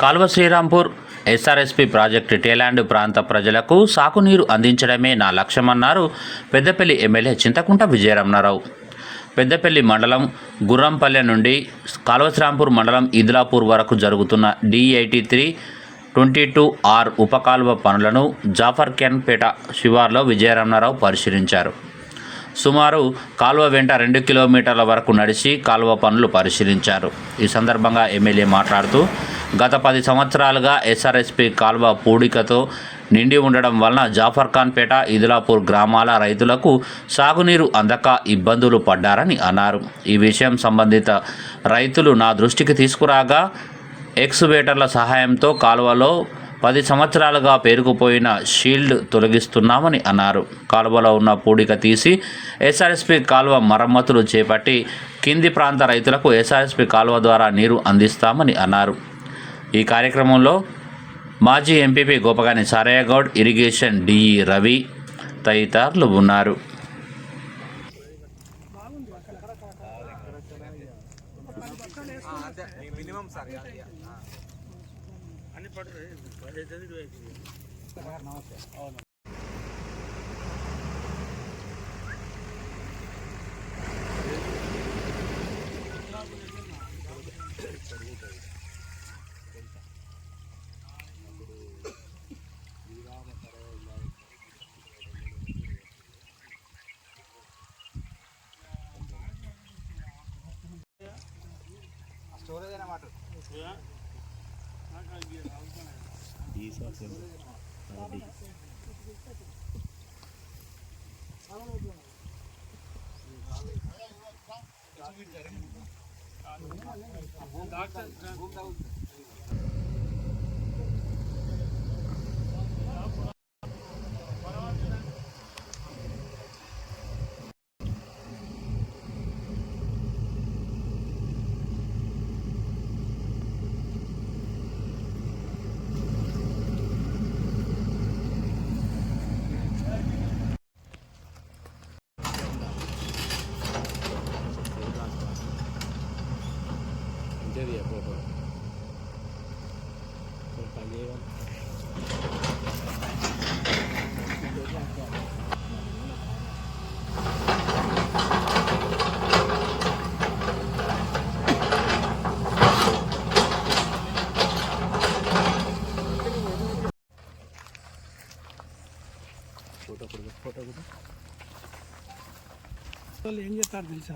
Kalva Srirampur SRSP project tail end ప్రాంత ప్రజలకు సాగునీరు అందించడమే నా లక్ష్యమన్నారు పెద్దపల్లి ఎమ్మెల్యే చింతకుంట విజయరమణారావు. పెద్దపల్లి మండలం గుర్రంపల్లె నుండి కాల్వశ్రాంపూర్ మండలం ఇదిలాపూర్ వరకు జరుగుతున్న DIT three twenty two R ఉపకాల్వ పనులను జాఫర్ శివార్లో విజయరమణారావు పరిశీలించారు. సుమారు కాలువ వెంట రెండు కిలోమీటర్ల వరకు నడిచి కాలువ పనులు పరిశీలించారు. ఈ సందర్భంగా ఎమ్మెల్యే మాట్లాడుతూ గత పది సంవత్సరాలుగా ఎస్ఆర్ఎస్పి కాలువ పూడికతో నిండి ఉండడం వలన జాఫర్ఖాన్పేట ఇదిలాపూర్ గ్రామాల రైతులకు సాగునీరు అందక ఇబ్బందులు పడ్డారని అన్నారు. ఈ విషయం సంబంధిత రైతులు నా దృష్టికి తీసుకురాగా ఎక్స్వేటర్ల సహాయంతో కాలువలో పది సంవత్సరాలుగా పేరుకుపోయిన షీల్డ్ తొలగిస్తున్నామని అన్నారు. కాలువలో ఉన్న పూడిక తీసి ఎస్ఆర్ఎస్పి కాలువ మరమ్మతులు చేపట్టి కింది ప్రాంత రైతులకు ఎస్ఆర్ఎస్పి కాలువ ద్వారా నీరు అందిస్తామని అన్నారు. ఈ కార్యక్రమంలో మాజీ MPP Gopagani Sarayya Goud irrigation DE Ravi తదితరులు ఉన్నారు. Doctor వాళ్ళు ఏం చేస్తారు తెలుసా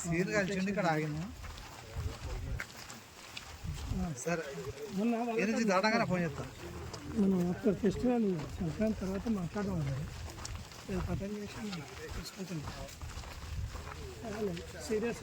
సీన్ కలిసి ఇక్కడ ఆగిన సరే. నుంచి దాటంగానే ఫోన్ చేస్తా. మనం ఆఫ్టర్ ఫెస్టివల్ సంక్రాంతి తర్వాత మాట్లాడడం అటెండ్ చేసి తీసుకుంటాం సీరియస్